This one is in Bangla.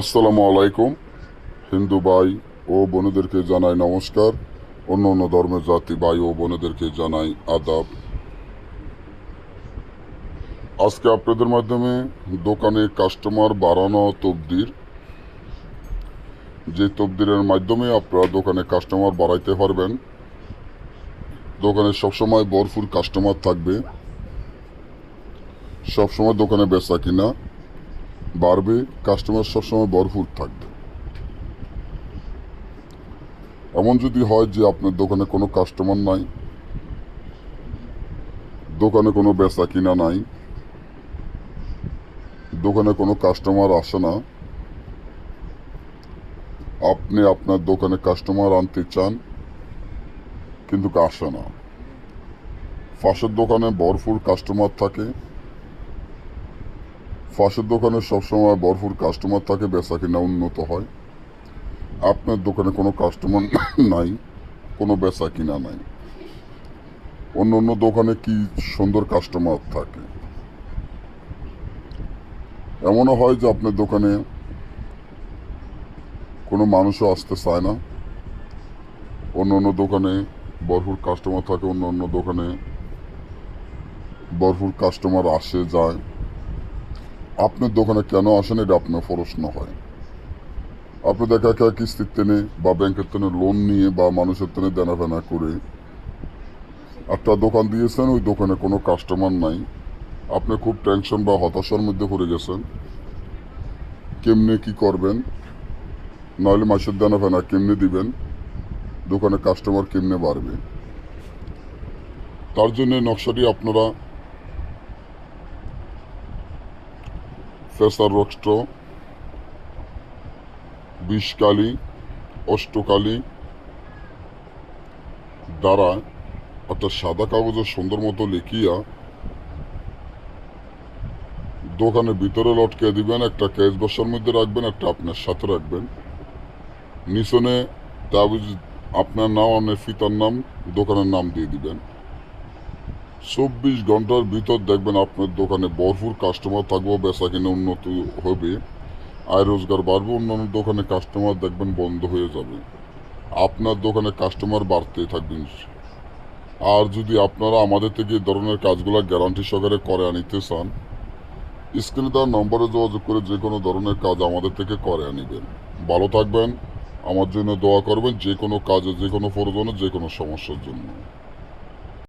আসসালামু আলাইকুম। হিন্দু ভাই ও বোনেদেরকে জানাই নমস্কার। অন্য অন্য ধর্মের জাতি ভাই ও বোনেদেরকে জানাই আদাব। আজকে আপনাদের মাধ্যমে দোকানে কাস্টমার বাড়ানো তবদির। যে তবদিরের মাধ্যমে আপনারা দোকানে কাস্টমার বাড়াইতে পারবেন। দোকানে সবসময় ভরপুর কাস্টমার থাকবে। সবসময় দোকানে বেচা কিনা। বাড়বে কাস্টমার সবসময় ভরপুর থাকবে। এমন যদি হয় যে আপনার দোকানে কোনো কাস্টমার নাই, দোকানে কোনো বেচা কিনা নাই, দোকানে কোনো কাস্টমার আসে না, আপনি আপনার দোকানে কাস্টমার আনতে চান, কিন্তু আসে না। ফাঁসের দোকানে ভরপুর কাস্টমার থাকে ফাঁসের দোকানে সবসময় ভরপুর কাস্টমার থাকে, বেচা কিনা উন্নত হয়। আপনার দোকানে কোনো কাস্টমার নাই, কোনো বেচা কিনা নাই। অন্য অন্য দোকানে কি সুন্দর কাস্টমার থাকে? এমনও হয় যে আপনার দোকানে কোনো মানুষও আসতে চায় না। অন্য অন্য দোকানে ভরপুর কাস্টমার থাকে, অন্য অন্য দোকানে ভরপুর কাস্টমার আসে, যায়। আপনার দোকানে কেন আসেন, এটা আপনার প্রশ্ন হয়। আপনি দেখা একা কিস্তির টেনে বা ব্যাংকের টেনে লোন নিয়ে বা মানুষের টেনে দেনা ফেনা করে একটা দোকান দিয়েছেন, ওই দোকানে কোনো কাস্টমার নাই। আপনি খুব টেনশন বা হতাশার মধ্যে পড়ে গেছেন। কেমনে কি করবেন? নাহলে মাসের দেনা ফেনা কেমনে দিবেন? দোকানে কাস্টমার কেমনে বাড়বে? তার জন্য নকশাটি আপনারা ফেসার রক্ত বিষকালী, অষ্টকালী, দ্বারা, অর্থাৎ সাদা কাগজে সুন্দর মতো লিখিয়া দোকানে ভিতরে লটকে দিবেন, একটা ক্যাশ বসার মধ্যে রাখবেন, একটা আপনার সাথে রাখবেন। নিচনে তাবিজ, আপনার নাম, আপনার ফিতার নাম, দোকানের নাম দিয়ে দিবেন। চব্বিশ ঘণ্টার ভিতর দেখবেন আপনার দোকানে ভরপুর কাস্টমার থাকবে, বেচা কিনে উন্নত হবে, আয় রোজগার বাড়বে, অন্যান্য দোকানে কাস্টমার দেখবেন বন্ধ হয়ে যাবে। আপনার দোকানে কাস্টমার বাড়তেই থাকবেন আর যদি আপনারা আমাদের থেকে ধরনের কাজগুলো গ্যারান্টি সহকারে করে আনিতে চান স্ক্রিনে তার নম্বরে যোগাযোগ করে যে কোনো ধরনের কাজ আমাদের থেকে করে আনিবেন। ভালো থাকবেন, আমার জন্য দোয়া করবেন, যে কোনো কাজে, যে কোনো প্রয়োজনে, যে কোনো সমস্যার জন্য।